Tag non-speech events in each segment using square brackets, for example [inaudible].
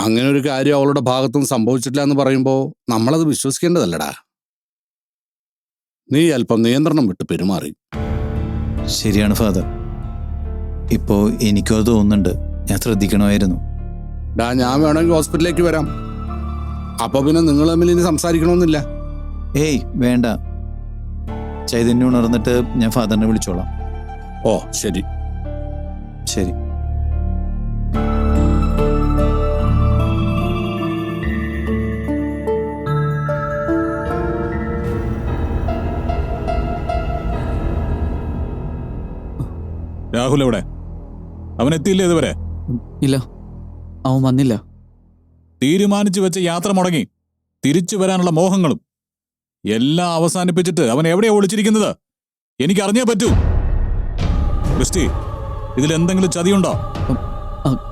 അങ്ങനെ ഒരു കാര്യം അവളുടെ ഭാഗത്തുനിന്ന് സംഭവിച്ചിട്ടില്ല എന്ന് പറയുമ്പോൾ നമ്മളത് വിശ്വസിക്കേണ്ടതല്ലടാ. നീ അല്പം നിയന്ത്രണം വിട്ട് പെരുമാറി. ശരിയാണ് ഫാദർ. ഇപ്പോ എനിക്കും അത് തോന്നുന്നുണ്ട്. ഞാൻ ശ്രദ്ധിക്കണമായിരുന്നു. ഡാ ഞാൻ വേണമെങ്കിൽ ഹോസ്പിറ്റലിലേക്ക് വരാം. അപ്പൊ പിന്നെ നിങ്ങൾ തമ്മിൽ ഇനി സംസാരിക്കണമെന്നില്ല. ഏയ് വേണ്ട. ചൈതന്യം ഉണർന്നിട്ട് ഞാൻ ഫാദറിനെ വിളിച്ചോളാം. ഓ ശരി. ശരി. രാഹുൽ എവിടെ? അവൻ എത്തിയില്ലേ ഇതുവരെ? ഇല്ല. അവൻ വന്നില്ല. തീരുമാനിച്ചു വെച്ച യാത്ര മുടങ്ങി. തിരിച്ചു വരാനുള്ള മോഹങ്ങളും. എല്ലാം അവസാനിപ്പിച്ചിട്ട് അവൻ എവിടെയാ ഒളിച്ചിരിക്കുന്നത്? എനിക്ക് അറിഞ്ഞേ പറ്റൂ. ക്രിസ്റ്റി ഇതിൽ എന്തെങ്കിലും ചതിയുണ്ടോ?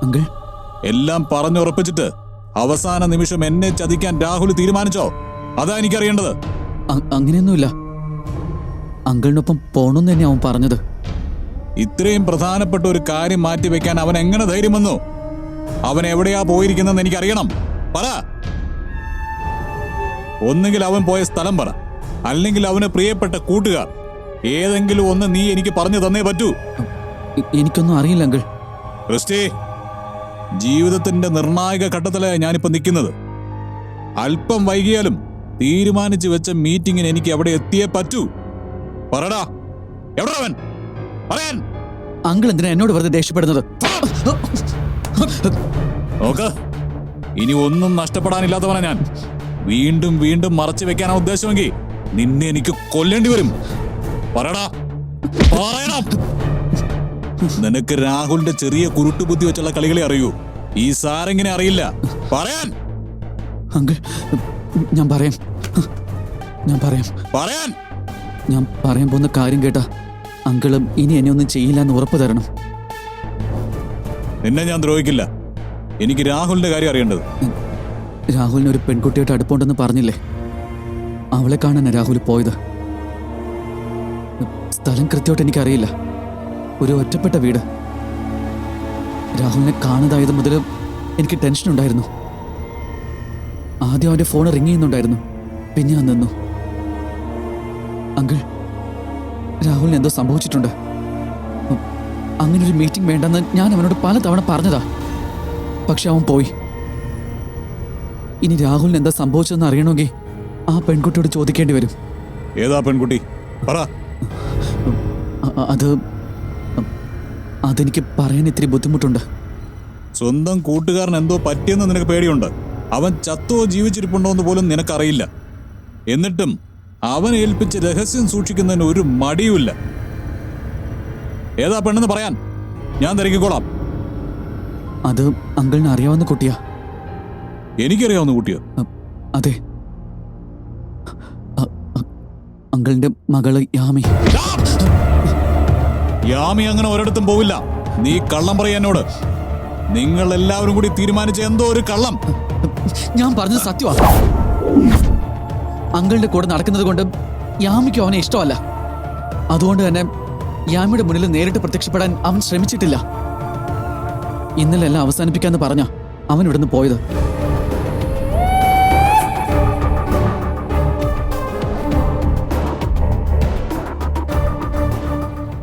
അങ്കിൾ? എല്ലാം പറഞ്ഞുറപ്പിച്ചിട്ട് അവസാന നിമിഷം എന്നെ ചതിക്കാൻ രാഹുൽ തീരുമാനിച്ചോ? അതാ എനിക്കറിയേണ്ടത്. അങ്ങനെയൊന്നുമില്ല. അങ്കിളിനൊപ്പം പോണെന്ന് തന്നെ അവൻ പറഞ്ഞത്. ഇത്രയും പ്രധാനപ്പെട്ട ഒരു കാര്യം മാറ്റിവെക്കാൻ അവൻ എങ്ങനെ ധൈര്യം വന്നു അവൻ എവിടെയാ പോയിരിക്കുന്നതെന്ന് എനിക്കറിയണം. പറ. ഒന്നുകിൽ അവൻ പോയ സ്ഥലം പറ. അല്ലെങ്കിൽ അവന് പ്രിയപ്പെട്ട കൂട്ടുകാർ. ഏതെങ്കിലും ഒന്ന് നീ എനിക്ക് പറഞ്ഞു തന്നേ പറ്റൂ. എനിക്കൊന്നും അറിയില്ല അങ്കിൾ. ക്രിസ്റ്റി ജീവിതത്തിന്റെ നിർണായക ഘട്ടത്തിലാണ് ഞാനിപ്പോ നിൽക്കുന്നത്. അല്പം വൈകിയാലും തീരുമാനിച്ചു വെച്ച മീറ്റിംഗിന് എനിക്ക് എവിടെ എത്തിയേ പറ്റൂ. പറടാ. എവിടെ അവൻ? പറയാൻ. അങ്കിൾ എന്തിനാ എന്നോട് വെറുതെ ദേഷ്യപ്പെടുന്നത്? നോക്ക് ഇനി ഒന്നും നഷ്ടപ്പെടാനില്ലാത്തവനാ ഞാൻ. വീണ്ടും വീണ്ടും മറച്ചു വെക്കാനാ ഉദ്ദേശമെങ്കിൽ നിന്നെ എനിക്ക് കൊല്ലേണ്ടി വരും. പറയടാ പറയണം നിനക്ക് രാഹുലിന്റെ ചെറിയ കുരുട്ടു ബുദ്ധി വെച്ചുള്ള കളികളെ അറിയൂ. ഈ സാരെങ്ങനെ അറിയില്ല? പറയാൻ. അങ്കിൾ ഞാൻ പറയാം. ഞാൻ പറയാം. പറയാൻ. ഞാൻ പറയാൻ പോകുന്ന കാര്യം കേട്ടാ. അങ്കിളും ഇനി എന്നെ ഒന്നും ചെയ്യില്ല എന്ന് ഉറപ്പ് തരണം. നിന്നെ ഞാൻ ദ്രോഹിക്കില്ല. എനിക്ക് രാഹുലിന്റെ കാര്യം അറിയേണ്ടത്. രാഹുലിന് ഒരു പെൺകുട്ടിയായിട്ട് അടുപ്പുണ്ടെന്ന് പറഞ്ഞില്ലേ? അവളെ കാണാനാ രാഹുൽ പോയത്. സ്ഥലം കൃത്യമായിട്ട് എനിക്കറിയില്ല. ഒരു ഒറ്റപ്പെട്ട വീട്. രാഹുലിനെ കാണാതായത് മുതൽ എനിക്ക് ടെൻഷൻ ഉണ്ടായിരുന്നു. ആദ്യം അവന്റെ ഫോൺ റിങ് ചെയ്യുന്നുണ്ടായിരുന്നു. പിന്നെ ഞാൻ നിന്നു. അങ്കിൾ രാഹുലിന് എന്തോ സംഭവിച്ചിട്ടുണ്ട്. അങ്ങനെ ഒരു മീറ്റിംഗ് വേണ്ടെന്ന് ഞാൻ അവനോട് പല തവണ പറഞ്ഞതാ. പക്ഷെ അവൻ പോയി. ഇനി രാഹുലിന് എന്താ സംഭവിച്ചതെന്ന് അറിയണമെങ്കിൽ ആ പെൺകുട്ടിയോട് ചോദിക്കേണ്ടി വരും. ഏതാ പെൺകുട്ടി? പറ. അത് അതെനിക്ക് പറയാൻ ഇത്തിരി ബുദ്ധിമുട്ടുണ്ട്. സ്വന്തം കൂട്ടുകാരൻ എന്തോ പറ്റിയെന്ന് നിനക്ക് പേടിയുണ്ട്. അവൻ ചത്തോ ജീവിച്ചിരിപ്പുണ്ടോ എന്ന് പോലും നിനക്കറിയില്ല. എന്നിട്ടും അവൻ ഏൽപ്പിച്ച് രഹസ്യം സൂക്ഷിക്കുന്നതിന് ഒരു മടിയുമില്ല. ഏതാ പെണ്ണെന്ന് പറയാൻ? ഞാൻ തിരക്കിക്കോളാം. അത് അങ്കിളിന് അറിയാവുന്ന കുട്ടിയാ. എനിക്കറിയാവുന്ന കുട്ടിയോ? അതെ. അങ്കിളിന്റെ മകൾ യാമി. യാമി അങ്ങനെ ഒരിടത്തും പോവില്ല. നീ കള്ളം പറയ എന്നോട്. നിങ്ങൾ എല്ലാവരും കൂടി തീരുമാനിച്ച എന്തോ ഒരു കള്ളം. ഞാൻ പറഞ്ഞത് സത്യമാ അങ്കിളിന്റെ കൂടെ നടക്കുന്നത് കൊണ്ട് യാമിക്ക് അവനെ ഇഷ്ടമല്ല. അതുകൊണ്ട് തന്നെ യാമിയുടെ മുന്നിൽ നേരിട്ട് പ്രത്യക്ഷപ്പെടാൻ അവൻ ശ്രമിച്ചിട്ടില്ല. ഇന്നലെ എല്ലാം അവസാനിപ്പിക്കാന്ന് പറഞ്ഞ അവൻ ഇവിടുന്ന് പോയത്.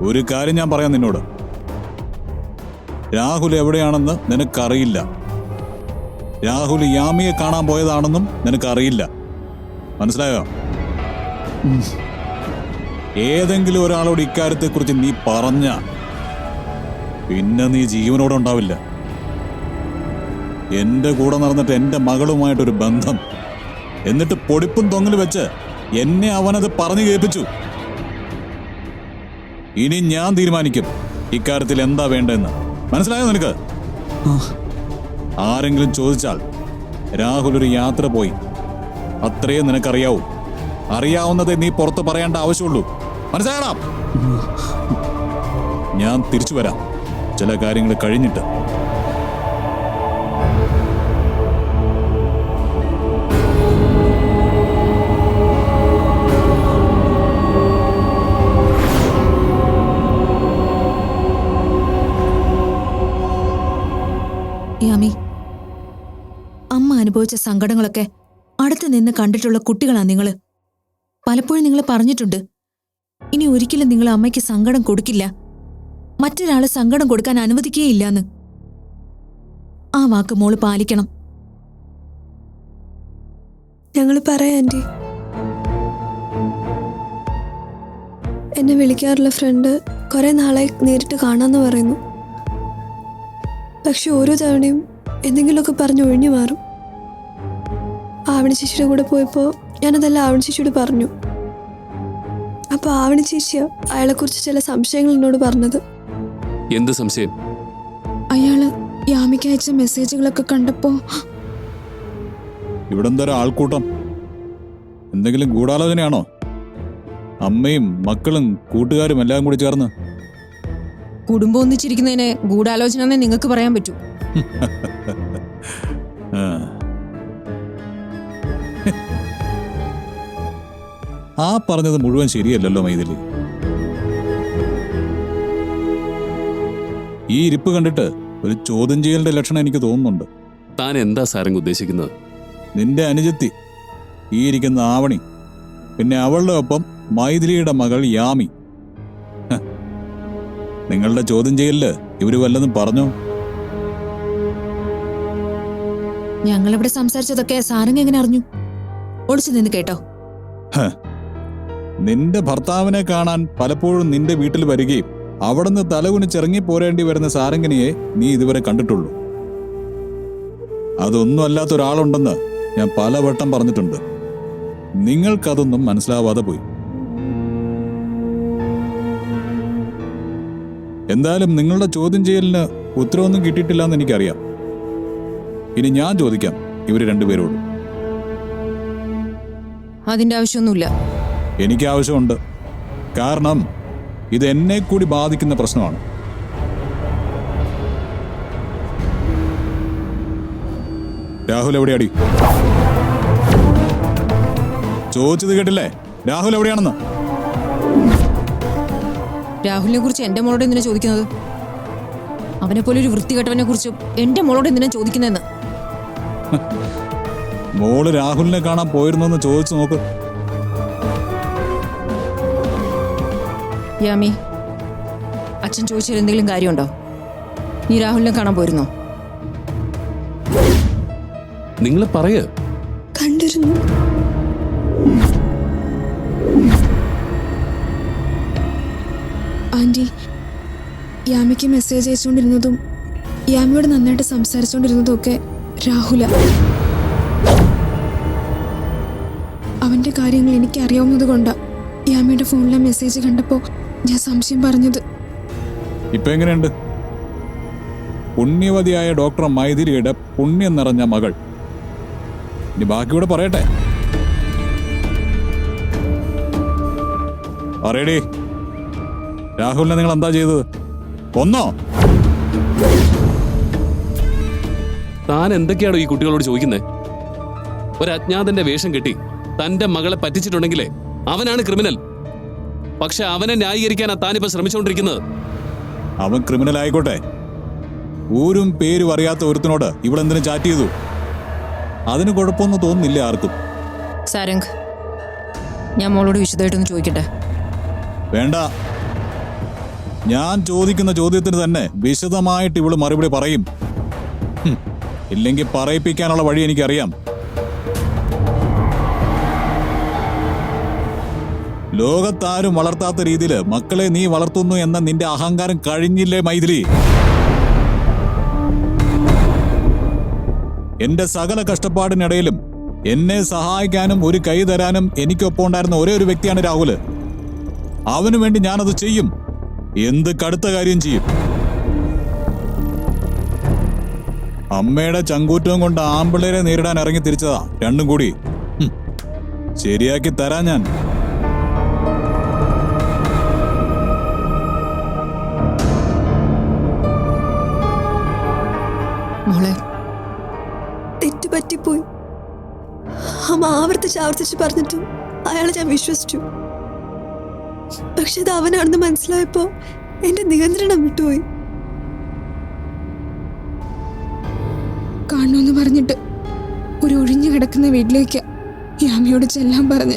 ഒരു കാര്യം ഞാൻ പറയാം നിന്നോട്. രാഹുൽ എവിടെയാണെന്ന് നിനക്കറിയില്ല. രാഹുൽ യാമിയെ കാണാൻ പോയതാണെന്നും നിനക്കറിയില്ല. മനസ്സിലായോ. ഏതെങ്കിലും ഒരാളോട് ഇക്കാര്യത്തെക്കുറിച്ച് നീ പറഞ്ഞ പിന്നെ നീ ജീവനോടെ ഉണ്ടാവില്ല. എന്റെ കൂടെ നടന്നിട്ട് എന്റെ മകളുമായിട്ടൊരു ബന്ധം. എന്നിട്ട് പൊടിപ്പും തൊങ്ങൽ വെച്ച് എന്നെ അവനത് പറഞ്ഞു കേൾപ്പിച്ചു. ഇനി ഞാൻ തീരുമാനിക്കും ഇക്കാര്യത്തിൽ എന്താ വേണ്ടതെന്ന്. മനസ്സിലായോ നിനക്ക്? ആരെങ്കിലും ചോദിച്ചാൽ രാഹുൽ ഒരു യാത്ര പോയി. അത്രയേ നിനക്കറിയാവൂ. അറിയാവുന്നതേ നീ പുറത്ത് പറയേണ്ട ആവശ്യമുള്ളൂ. മനസ്സിലായടാ? ഞാൻ തിരിച്ചു വരാം. ചില കാര്യങ്ങൾ കഴിഞ്ഞിട്ട്. അമ്മ അനുഭവിച്ച സങ്കടങ്ങളൊക്കെ അടുത്ത് നിന്ന് കണ്ടിട്ടുള്ള കുട്ടികളാ നിങ്ങൾ. പലപ്പോഴും നിങ്ങൾ പറഞ്ഞിട്ടുണ്ട് ഇനി ഒരിക്കലും നിങ്ങൾ അമ്മയ്ക്ക് സങ്കടം കൊടുക്കില്ല. മറ്റൊരാളെ സങ്കടം കൊടുക്കാൻ അനുവദിക്കുകയില്ലാന്ന്. ആ വാക്ക് മോൾ പാലിക്കണം. ഞങ്ങൾ പറയാം എന്നെ വിളിക്കാറുള്ള ഫ്രണ്ട് കുറേ നാളായി നേരിട്ട് കാണാമെന്ന് പറയുന്നു. പക്ഷെ ഓരോ തവണയും എന്തെങ്കിലുമൊക്കെ പറഞ്ഞ് ഒഴിഞ്ഞു മാറും. ആവണി ചേച്ചിയുടെ കൂടെ പോയപ്പോൾ ഞാനതെല്ലാം ആവണി ചേച്ചിയോട് പറഞ്ഞു. അപ്പോൾ ആവണി ചേച്ചി അയാളെക്കുറിച്ച് ചില സംശയങ്ങൾ എന്നോട് പറഞ്ഞത്. എന്ത് സംശയം? അയാൾ യാമിക്ക് അയച്ച മെസ്സേജുകളൊക്കെ കണ്ടപ്പോ ഇവിടെ എന്താ ആൾക്കൂട്ടം എന്തെങ്കിലും ഗൂഢാലോചനയാണോ? അമ്മയും മക്കളും കൂട്ടുകാരും എല്ലാം കൂടി ചേർന്ന്. കുടുംബം ഒന്നിച്ചിരിക്കുന്നതിന് ഗൂഢാലോചന എന്നേ നിങ്ങൾക്ക് പറയാൻ പറ്റൂ. [laughs] ആ പറഞ്ഞത് മുഴുവൻ ശരിയല്ലല്ലോ മൈഥിലി. ഈ ഇരിപ്പ് കണ്ടിട്ട് ഒരു ചോദ്യം ചെയ്യലിന്റെ ലക്ഷണം എനിക്ക് തോന്നുന്നുണ്ട്. താൻ എന്താ സാരംഗ് ഉദ്ദേശിക്കുന്നത്? നിന്റെ അനുജത്തി ഈ ഇരിക്കുന്ന ആവണി പിന്നെ അവളുടെ ഒപ്പം മൈഥിലിയുടെ മകൾ യാമി. നിങ്ങളുടെ ചോദ്യം ചെയ്യലിൽ ഇവർ വല്ലതും പറഞ്ഞോ? ഞങ്ങളിവിടെ സംസാരിച്ചതൊക്കെ സാരംഗ് എങ്ങനെ അറിഞ്ഞു? ഒളിച്ചു നിന്ന് കേട്ടോ. നിന്റെ ഭർത്താവിനെ കാണാൻ പലപ്പോഴും നിന്റെ വീട്ടിൽ വരികയും അവിടുന്ന് തലകുനിച്ചിറങ്ങി പോരേണ്ടി വരുന്ന സാരംഗിനിയെ നീ ഇതുവരെ കണ്ടിട്ടുള്ളൂ. അതൊന്നും അല്ലാത്ത ഒരാളുണ്ടെന്ന് ഞാൻ പലവട്ടം പറഞ്ഞിട്ടുണ്ട്. നിങ്ങൾക്കതൊന്നും മനസ്സിലാവാതെ പോയി. എന്തായാലും നിങ്ങളുടെ ചോദ്യം ചെയ്യലിന് ഉത്തരവൊന്നും കിട്ടിയിട്ടില്ല എന്ന് എനിക്കറിയാം. ഇനി ഞാൻ ചോദിക്കാം ഇവർ രണ്ടുപേരോട്. അതിന്റെ ആവശ്യമൊന്നുമില്ല. എനിക്ക് ആവശ്യമുണ്ട് കാരണം ഇത് എന്നെ കൂടി ബാധിക്കുന്ന പ്രശ്നമാണ്. രാഹുൽ എവിടെയാടി? ചോദിച്ചത് കേട്ടില്ലേ? രാഹുൽ എവിടെയാണെന്ന്? രാഹുലിനെ കുറിച്ച് എന്റെ മോളോട് എന്തിനാ ചോദിക്കുന്നത്? അവനെ പോലെ ഒരു വൃത്തികെട്ടവനെ കുറിച്ച് എന്റെ മോളോട് എന്തിനാ ചോദിക്കുന്നതെന്ന്? മോൾ രാഹുലിനെ കാണാൻ പോയിരുന്നു ചോദിച്ചു നോക്ക്. യാമി അച്ഛൻ ചോദിച്ചാൽ എന്തെങ്കിലും കാര്യമുണ്ടോ? നീ രാഹുലിനെ കാണാൻ പോയിരുന്നോ? നിങ്ങൾ പറയ. കണ്ടിരുന്നു. ആന്റി യാമിക്ക് മെസ്സേജ് അയച്ചുകൊണ്ടിരുന്നതും യാമിയോട് നന്നായിട്ട് സംസാരിച്ചുകൊണ്ടിരുന്നതും ഒക്കെ രാഹുല. അവന്റെ കാര്യങ്ങൾ എനിക്ക് അറിയാവുന്നത് കൊണ്ടാ യാമിയുടെ ഫോണിലെ മെസ്സേജ് കണ്ടപ്പോൾ ഞാൻ സംശയം പറഞ്ഞത്. ഇപ്പൊ എങ്ങനെയുണ്ട്? പുണ്യവതിയായ ഡോക്ടർ മൈഥിലിയുടെ പുണ്യം നിറഞ്ഞ മകൾ. ഇനി ബാക്കിയൂടെ പറയട്ടെ. പറയടി. രാഹുലിനെ നിങ്ങൾ എന്താ ചെയ്തത്? കൊന്നോ? താൻ എന്തൊക്കെയാണോ ഈ കുട്ടികളോട് ചോദിക്കുന്നത് ഒരു അജ്ഞാതന്റെ വേഷം കെട്ടി തന്റെ മകളെ പറ്റിച്ചിട്ടുണ്ടെങ്കിലേ അവനാണ് ക്രിമിനൽ. പക്ഷെ അവനെ ന്യായീകരിക്കാനാ താനിപ്പോ ശ്രമിച്ചുകൊണ്ടിരിക്കുന്നത്. അവൻ ക്രിമിനൽ ആയിക്കോട്ടെ. ഊരും പേരും അറിയാത്ത ഒരുത്തിനോട് ഇവളെന്തിനു ചാറ്റ് ചെയ്തു? അതിന് കുഴപ്പമൊന്നും തോന്നുന്നില്ല ആർക്കും. സാരംഗ് ഞാൻ മോളോട് വിശദമായിട്ടൊന്ന് ചോദിക്കട്ടെ? വേണ്ട. ഞാൻ ചോദിക്കുന്ന ചോദ്യത്തിന് തന്നെ വിശദമായിട്ട് ഇവൾ മറുപടി പറയും. ഇല്ലെങ്കിൽ പറയിപ്പിക്കാനുള്ള വഴി എനിക്കറിയാം. ലോകത്താരും വളർത്താത്ത രീതിയിൽ മക്കളെ നീ വളർത്തുന്നു എന്ന നിന്റെ അഹങ്കാരം കഴിഞ്ഞില്ലേ മൈഥിലി? എന്റെ സകല കഷ്ടപ്പാടിനിടയിലും എന്നെ സഹായിക്കാനും ഒരു കൈ തരാനും എനിക്കൊപ്പം ഉണ്ടായിരുന്ന ഒരേ ഒരു വ്യക്തിയാണ് രാഹുൽ. അവനു വേണ്ടി ഞാനത് ചെയ്യും. എന്ത് കടുത്ത കാര്യം ചെയ്യും? അമ്മയുടെ ചങ്കൂറ്റവും കൊണ്ട് ആമ്പിള്ളേരെ നേരിടാൻ ഇറങ്ങി തിരിച്ചതാ രണ്ടും കൂടി. ശരിയാക്കി തരാൻ ഞാൻ. ആവർത്തിച്ച് ആവർത്തിച്ച് പറഞ്ഞിട്ടും അയാളെ ഞാൻ വിശ്വസിച്ചു. പക്ഷെ അത് അവനാണെന്ന് മനസ്സിലായപ്പോ എന്റെ നിയന്ത്രണം വിട്ടുപോയി. കാണണമെന്ന് പറഞ്ഞിട്ട് ഒരു ഒഴിഞ്ഞു കിടക്കുന്ന വീട്ടിലേക്ക് യാമിയോട് ചെല്ലാൻ പറഞ്ഞ്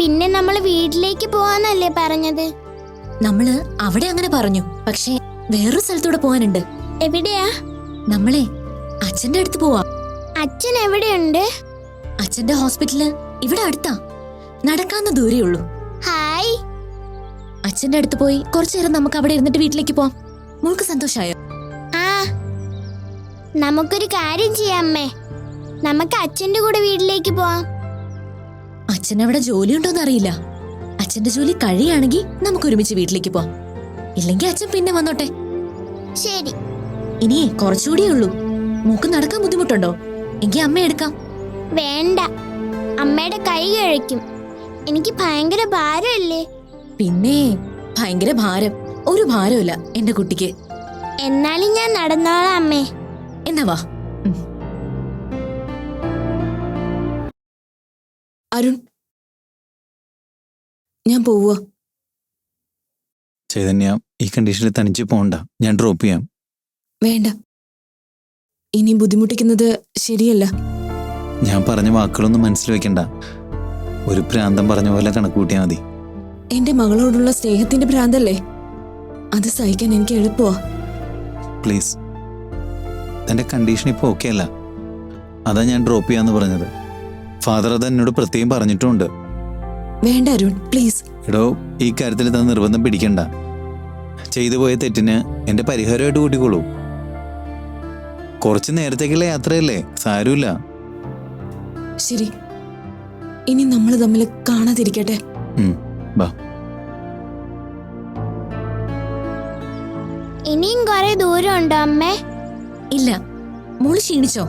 പിന്നെ നമ്മൾ വീട്ടിലേക്ക് പോവാന്നല്ലേ പറഞ്ഞത്? നമ്മൾ അവിടെ അങ്ങനെ പറഞ്ഞു. പക്ഷേ വേറൊരു സ്ഥലത്തൂടെ പോവാനുണ്ട്. എവിടെയാ? നമ്മളെ അച്ഛന്റെ അടുത്ത് പോവാ. അച്ഛൻ എവിടെയുണ്ട്? അച്ഛന്റെ ഹോസ്പിറ്റൽ ഇവിടെ അടുത്താ. നടക്കാവുന്ന ദൂരേ ഉള്ളൂ. ഹായ്. അച്ഛന്റെ അടുത്ത് പോയി കുറച്ചു നേരം നമുക്ക് അവിടെ ഇരുന്നിട്ട് വീട്ടിലേക്ക് പോവാം. മോൾക്ക് സന്തോഷായോ? ആ. നമുക്കൊരു കാര്യം ചെയ്യാം അമ്മേ. നമുക്ക് അച്ഛന്റെ കൂടെ വീട്ടിലേക്ക് പോവാം. അച്ഛൻ അവിടെ ജോലിയുണ്ടോന്ന് അറിയില്ല. അച്ഛന്റെ ജോലി കഴിയാണെങ്കിൽ നമുക്ക് ഒരുമിച്ച് വീട്ടിലേക്ക് പോവാം. ഇല്ലെങ്കിൽ അച്ഛൻ പിന്നെ വന്നോട്ടെ. ശരി. ഇനിയേ കുറച്ചുകൂടിയേ ഉള്ളൂ. മൂക്ക് നടക്കാൻ ബുദ്ധിമുട്ടുണ്ടോ? എങ്കിൽ അമ്മ എടുക്കാം. വേണ്ട. അമ്മയുടെ കൈ കഴിക്കും. എനിക്ക് ഭയങ്കര ഭാരമല്ലേ? പിന്നെ ഭയങ്കര ഭാരം. ഒരു ഭാരമില്ല എന്റെ കുട്ടിക്ക്. എന്നാലും ഞാൻ നടന്നോളാം അമ്മേ. എന്നാ വാ. അരുൺ. ഞാൻ പോവുക ചൈതന്യ ഈ കണ്ടീഷനിൽ തനിച്ച് പോണ്ട. ഞാൻ ഡ്രോപ്പ് ചെയ്യാം. വേണ്ട. ഇനി ബുദ്ധിമുട്ടിക്കുന്നത് ശരിയല്ല. ഞാൻ പറഞ്ഞ വാക്കുകളൊന്നും മനസ്സിൽ വെക്കണ്ട. ഒരു പ്രാന്തം പറഞ്ഞ പോലെ കണക്ക് കൂട്ടിയാൽ മതി. എന്റെ മകളോടുള്ള സ്നേഹത്തിന്റെ ഭ്രാന്തല്ലേ അത് സഹിക്കാൻ എനിക്ക് എളുപ്പമാ പ്ലീസ്. എന്റെ കണ്ടീഷൻ ഇപ്പോൾ ഓക്കെ അല്ല. അതാ ഞാൻ ഡ്രോപ്പ് ചെയ്യാന്ന് പറഞ്ഞത്. ഫാദർ അത് എന്നോട് പ്രത്യേകം പറഞ്ഞിട്ടുണ്ട്. വേണ്ട അരുൺ പ്ലീസ് എടോ ഈ കാര്യത്തിൽ താൻ നിർബന്ധം പിടിക്കണ്ട. ചെയ്തു പോയ തെറ്റിന് എന്റെ പരിഹാരമായിട്ട് കൂട്ടിക്കോളൂ. കുറച്ച് നേരത്തേക്കുള്ള യാത്രയല്ലേ? സാരമില്ല. ശരി. ഇനി നമ്മൾ തമ്മിൽ കാണാതിരിക്കട്ടെ. ബാ. ഇനിയും കുറെ ദൂരം ഉണ്ടോ അമ്മേ? ഇല്ല. മോൾ ക്ഷീണിച്ചോ?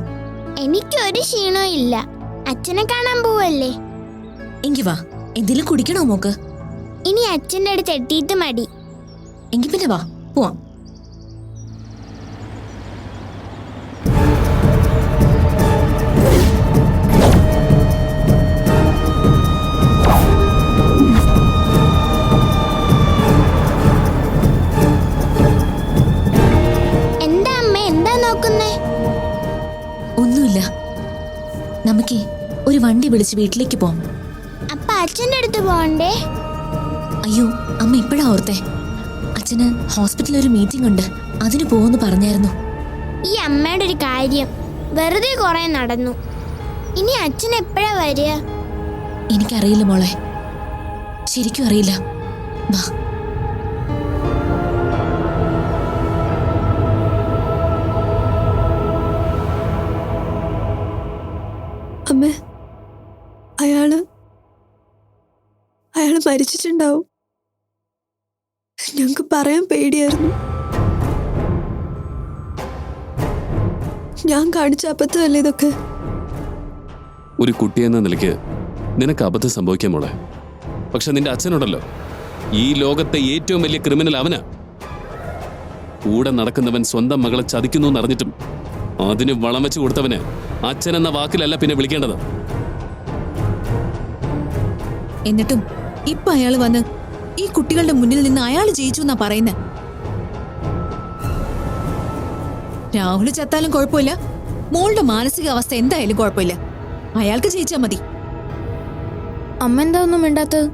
എനിക്കൊരു ക്ഷീണവും ഇല്ല. അച്ഛനെ കാണാൻ പോവല്ലേ? എങ്കി വാ. എന്തെങ്കിലും കുടിക്കണോ മോക്ക്? ഇനി അച്ഛന്റെ അടുത്ത് എത്തിയിട്ട് മടി എങ്കി പിന്നെ വാ. പോവാം. എന്താ അമ്മ? എന്താ നോക്കുന്നേ? ഒന്നുമില്ല. നമുക്കേ ഒരു വണ്ടി വിളിച്ച് വീട്ടിലേക്ക് പോവാം. അപ്പ അച്ഛന്റെ അടുത്ത് പോകണ്ടേ? അയ്യോ അമ്മ ഇപ്പോഴാ ഓർത്തേ. അച്ഛന് ഹോസ്പിറ്റലിൽ ഒരു മീറ്റിംഗ് ഉണ്ട്. അതിന് പോകുമെന്ന് പറഞ്ഞായിരുന്നു. ഈ അമ്മയുടെ ഒരു കാര്യം വെറുതെ കുറെ നടന്നു. ഇനി അച്ഛൻ എപ്പോഴാ വരിക? എനിക്കറിയില്ല മോളെ. ശരിക്കും അറിയില്ല. വാ മരിച്ചിട്ടുണ്ടാവും. ഞങ്ങൾക്ക് പറയാൻ പേടിയായിരുന്നു. ഞാൻ കാണിച്ച അബദ്ധമല്ലേ ഇതൊക്കെ? ഒരു കുട്ടി എന്ന നിലയ്ക്ക് നിനക്ക് അബദ്ധം സംഭവിക്കാൻ മോളെ. പക്ഷെ നിന്റെ അച്ഛനുണ്ടല്ലോ. ഈ ലോകത്തെ ഏറ്റവും വലിയ ക്രിമിനൽ അവനാ. കൂടെ നടക്കുന്നവൻ സ്വന്തം മകളെ ചതിക്കുന്നു എന്നറിഞ്ഞിട്ടും അതിന് വളം വെച്ച് കൊടുത്തവന് അച്ഛൻ എന്ന വാക്കിലല്ല പിന്നെ വിളിക്കേണ്ടത്. എന്നിട്ടും ഇപ്പൊ അയാൾ വന്ന് ഈ കുട്ടികളുടെ മുന്നിൽ നിന്ന് അയാൾ ജയിച്ചു എന്നാ പറയുന്നത് രാഹുൽ ചത്താലും കുഴപ്പമില്ല. മോളുടെ മാനസികാവസ്ഥ എന്തായാലും കുഴപ്പമില്ല. അയാൾക്ക് ജയിച്ചാ മതി. അമ്മ എന്താ ഒന്നും മിണ്ടാത്തത്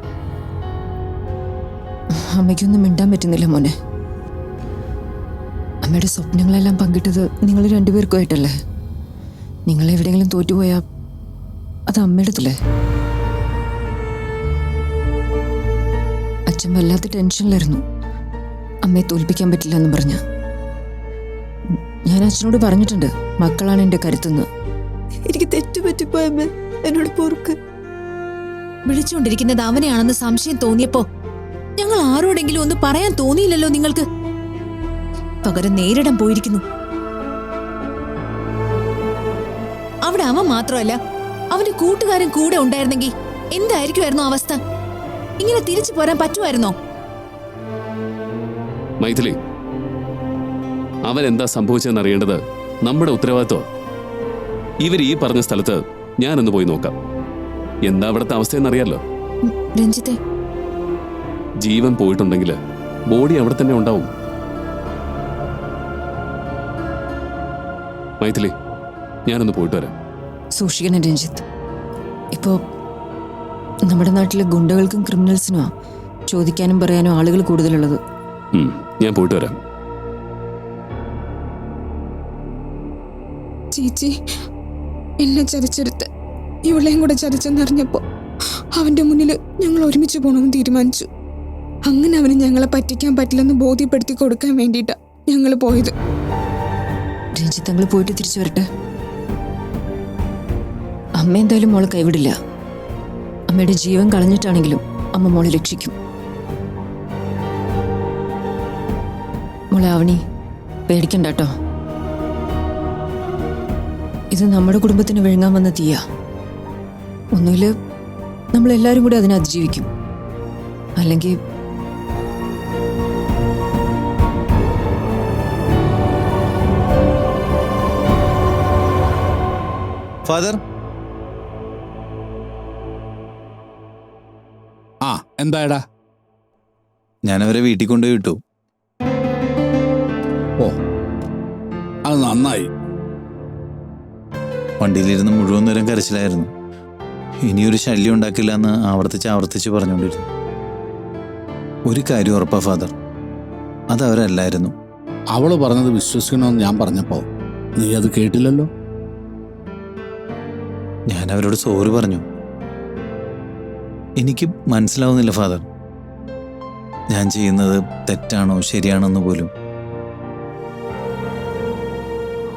അമ്മയ്ക്കൊന്നും മിണ്ടാൻ പറ്റുന്നില്ല മോനെ. അമ്മയുടെ സ്വപ്നങ്ങളെല്ലാം പങ്കിട്ടത് നിങ്ങൾ രണ്ടുപേർക്കുമായിട്ടല്ലേ? നിങ്ങൾ എവിടെയെങ്കിലും തോറ്റുപോയാ അത് അമ്മയുടെ അച്ഛൻ വല്ലാത്ത ടെൻഷനിലായിരുന്നു. അമ്മയെ തോൽപ്പിക്കാൻ പറ്റില്ല എന്ന് പറഞ്ഞ. ഞാൻ അച്ഛനോട് പറഞ്ഞിട്ടുണ്ട് മക്കളാണ് എന്റെ കരുത്തുന്ന്. എനിക്ക് തെറ്റുപറ്റിപ്പോയമ്മേ എന്നോട് പൊറുക്ക്. വിളിച്ചുകൊണ്ടിരിക്കുന്നത് അവനെയാണെന്ന് സംശയം തോന്നിയപ്പോ ഞങ്ങൾ ആരോടെങ്കിലും ഒന്ന് പറയാൻ തോന്നിയില്ലല്ലോ നിങ്ങൾക്ക്. പകരം നേരിടാൻ പോയിരിക്കുന്നു. അവിടെ അവൻ മാത്രമല്ല അവന്റെ കൂട്ടുകാരൻ കൂടെ ഉണ്ടായിരുന്നെങ്കിൽ എന്തായിരിക്കുമായിരുന്നു അവസ്ഥ? ഇങ്ങനെ തിരിച്ചു പോരാൻ പറ്റുമായിരുന്നോ? മൈഥിലി അവൻ എന്താ സംഭവിച്ചതെന്ന് അറിയേണ്ടത് നമ്മുടെ ഉത്തരവാദിത്വം. ഇവർ ഈ പറഞ്ഞ സ്ഥലത്ത് ഞാനൊന്ന് പോയി നോക്കാം. എന്താ അവിടുത്തെ അവസ്ഥയെന്ന് അറിയാലോ രഞ്ജിത്തെ. ജീവൻ പോയിട്ടുണ്ടെങ്കിൽ ബോഡി അവിടെ തന്നെ ഉണ്ടാവും. മൈഥിലി ഞാനൊന്ന് പോയിട്ട് വരാം. സൂക്ഷിക്കണേ രഞ്ജിത്ത്. ഇപ്പോൾ നമ്മുടെ നാട്ടിലെ ഗുണ്ടകൾക്കും ക്രിമിനൽസിനുമാ ചോദിക്കാനും പറയാനും ആളുകൾ കൂടുതലുള്ളത്. ഞാൻ പോയിട്ട് വരാം. ചേച്ചി എന്നെ ചതിച്ചെടുത്ത് ഇവളെയും കൂടെ ചതിച്ചെന്നറിഞ്ഞപ്പോ അവന്റെ മുന്നിൽ ഞങ്ങൾ ഒരുമിച്ച് പോകണമെന്ന് തീരുമാനിച്ചു. അങ്ങനെ അവന് ഞങ്ങളെ പറ്റിക്കാൻ പറ്റില്ലെന്ന് ബോധ്യപ്പെടുത്തി കൊടുക്കാൻ വേണ്ടിയിട്ടാണ് ഞങ്ങൾ പോയത്. രഞ്ജിത്ത് ഞങ്ങൾ പോയിട്ട് തിരിച്ചു വരട്ടെ? അമ്മ എന്തായാലും മോളെ കൈവിടില്ല. അമ്മയുടെ ജീവൻ കളഞ്ഞിട്ടാണെങ്കിലും അമ്മ മോളെ രക്ഷിക്കും. മോളെ അവണി പേടിക്കണ്ട കേട്ടോ. ഇത് നമ്മുടെ കുടുംബത്തിന് വിഴുങ്ങാൻ വന്ന തീയ. ഒന്നുകിൽ നമ്മളെല്ലാവരും കൂടി അതിനെ അതിജീവിക്കും. അല്ലെങ്കിൽ ഫാദർ എന്തായടാ? ഞാൻ അവരെ വീട്ടിൽ കൊണ്ടുപോയി വിട്ടു. ഓ അത് നന്നായി. വണ്ടിയിലിരുന്ന് മുഴുവൻ നേരം കരച്ചിലായിരുന്നു. ഇനിയൊരു ശല്യം ഉണ്ടാക്കില്ല എന്ന് ആവർത്തിച്ച് ആവർത്തിച്ച് പറഞ്ഞുകൊണ്ടിരുന്നു. ഒരു കാര്യം ഉറപ്പാ ഫാദർ. അത് അവരല്ലായിരുന്നു. അവൾ പറഞ്ഞത് വിശ്വസിക്കണമെന്ന് ഞാൻ പറഞ്ഞപ്പോ നീ അത് കേട്ടില്ലല്ലോ? ഞാൻ അവരോട് സോറി പറഞ്ഞു. എനിക്ക് മനസ്സിലാവുന്നില്ല ഫാദർ. ഞാൻ ചെയ്യുന്നത് തെറ്റാണോ ശരിയാണോന്ന് പോലും.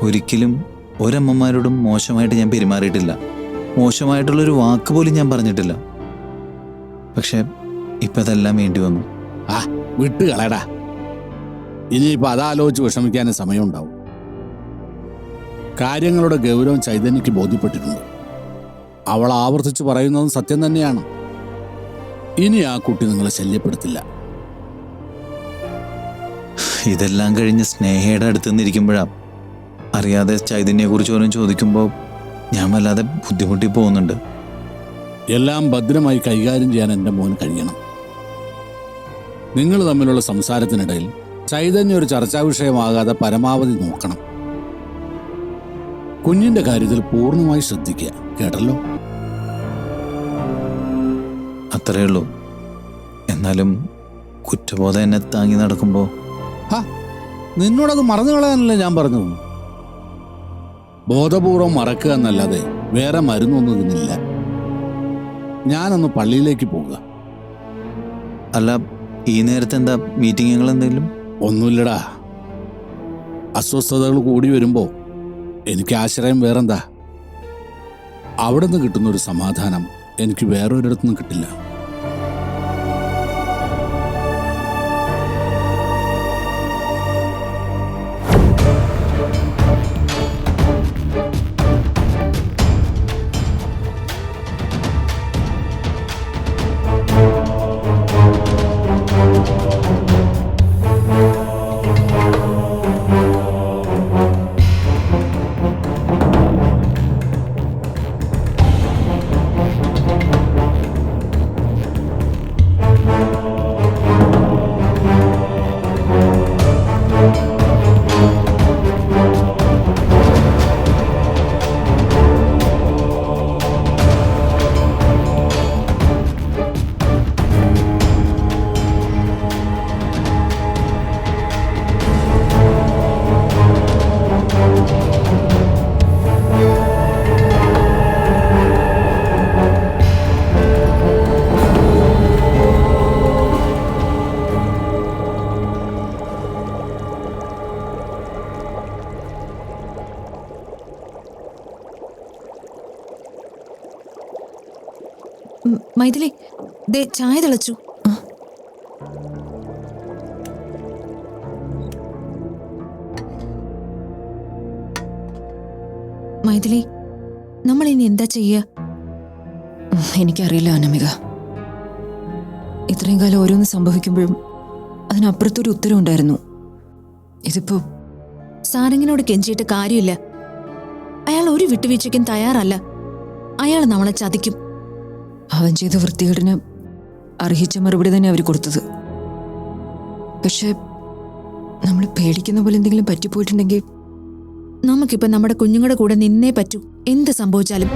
ഒരിക്കലും ഒരമ്മമാരോടും മോശമായിട്ട് ഞാൻ പെരുമാറിയിട്ടില്ല. മോശമായിട്ടുള്ളൊരു വാക്ക് പോലും ഞാൻ പറഞ്ഞിട്ടില്ല. പക്ഷെ ഇപ്പം അതെല്ലാം വേണ്ടി വന്നു. ആ വിട്ട് കളയടാ. ഇപ്പൊ അതാലോചിച്ച് വിഷമിക്കാനും സമയമുണ്ടാവും. കാര്യങ്ങളുടെ ഗൗരവം ചൈതന്യക്ക് ബോധ്യപ്പെട്ടിട്ടുണ്ട്. അവൾ ആവർത്തിച്ച് പറയുന്നതും സത്യം തന്നെയാണ്. ഇനി ആ കുട്ടി നിങ്ങളെ ശല്യപ്പെടുത്തില്ല. ഇതെല്ലാം കഴിഞ്ഞ് സ്നേഹയുടെ അടുത്ത് നിന്നിരിക്കുമ്പോഴാണ് അറിയാതെ ചൈതന്യയെക്കുറിച്ച് ഓരോ ചോദിക്കുമ്പോൾ ഞാൻ വല്ലാതെ ബുദ്ധിമുട്ടി പോകുന്നുണ്ട്. എല്ലാം ഭദ്രമായി കൈകാര്യം ചെയ്യാൻ എന്റെ മോൻ കഴിയണം. നിങ്ങൾ തമ്മിലുള്ള സംസാരത്തിനിടയിൽ ചൈതന്യം ഒരു ചർച്ചാ വിഷയമാകാതെ പരമാവധി നോക്കണം. കുഞ്ഞിന്റെ കാര്യത്തിൽ പൂർണമായി ശ്രദ്ധിക്കുക കേട്ടല്ലോ? അത്രയേ ഉള്ളൂ. എന്നാലും കുറ്റബോധം എന്നെ താങ്ങി നടക്കുമ്പോൾ നിന്നോടത് മറന്നു കളയാനല്ലേ ഞാൻ പറഞ്ഞു ബോധപൂർവം മറക്കുക എന്നല്ലാതെ വേറെ മരുന്നൊന്നും ഇതിനില്ല. ഞാനൊന്ന് പള്ളിയിലേക്ക് പോവുക. അല്ല ഈ നേരത്തെ എന്താ മീറ്റിങ്ങുകൾ എന്തെങ്കിലും ഒന്നുമില്ലടാ. അസ്വസ്ഥതകൾ കൂടി വരുമ്പോ എനിക്ക് ആശ്രയം വേറെന്താ? അവിടെ നിന്ന് കിട്ടുന്ന ഒരു സമാധാനം എനിക്ക് വേറൊരിടത്തുനിന്നും കിട്ടില്ല. മൈഥിലി ദേ ചായ തിളച്ചു. മൈഥിലി നമ്മൾ ഇനി എന്താ ചെയ്യുക എനിക്കറിയില്ല അനമിക. ഇത്രയും കാലം ഓരോന്ന് സംഭവിക്കുമ്പോഴും അതിനപ്പുറത്തൊരു ഉത്തരം ഉണ്ടായിരുന്നു. ഇതിപ്പോ സാരംഗിനോട് കെഞ്ചിയിട്ട് കാര്യമില്ല. അയാൾ ഒരു വിട്ടുവീഴ്ചയ്ക്കും തയ്യാറല്ല. അയാൾ നമ്മളെ ചതിക്കും. അവൻ ചെയ്ത വൃത്തികേടിന് അർഹിച്ച മറുപടി തന്നെ അവർ കൊടുത്തത്. പക്ഷേ നമ്മൾ പേടിക്കുന്ന പോലെ എന്തെങ്കിലും പറ്റിപ്പോയിട്ടുണ്ടെങ്കിൽ നമുക്കിപ്പോൾ നമ്മുടെ കുഞ്ഞുങ്ങളുടെ കൂടെ നിന്നേ പറ്റൂ. എന്ത് സംഭവിച്ചാലും